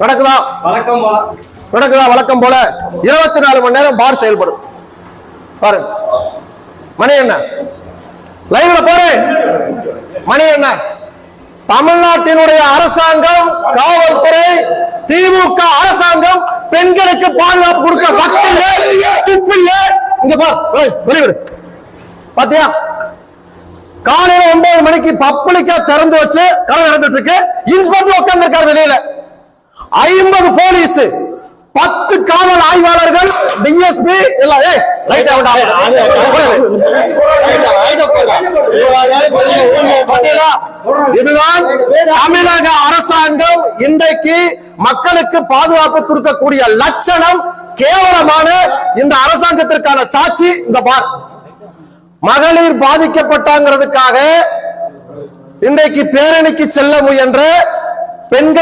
நடக்குதா வணக்கம் நடக்குதா வழக்கம் போல இருபத்தி நாலு மணி நேரம் பார் செயல்படும். பாரு மணி என்ன? லைவ்ல போறேன் மணி என்ன? தமிழ்நாட்டினுடைய அரசாங்கம் காவல்துறை திமுக அரசாங்கம் பெண்களுக்கு பாதுகாப்பு கொடுக்க துப்பில்ல. இங்க பாத்தியா? காலையில ஒன்பது மணிக்கு பப்ளிக்கா திறந்து வச்சு கடை நடந்துட்டு இருக்கு. இன்ஸ்பெக்டர் உட்கார்ந்து வெளியில. ஐம்பது போலீஸ் பத்து காவல் ஆய்வாளர்கள் டிஎஸ்பி எல்லாம். ஏய் ரைட் அவுட் இதுதான் தமிழக அரசாங்கம் இன்றைக்கு மக்களுக்கு பாதுகாப்பு கொடுக்கக்கூடிய லட்சணம் கேவலமான இந்த அரசாங்கத்திற்கான சாட்சி. இந்த பார். மகளிர் பாதிக்கப்பட்டாங்கிறதுக்காக இன்றைக்கு பேரணிக்கு செல்ல முயன்ற பெண்கள்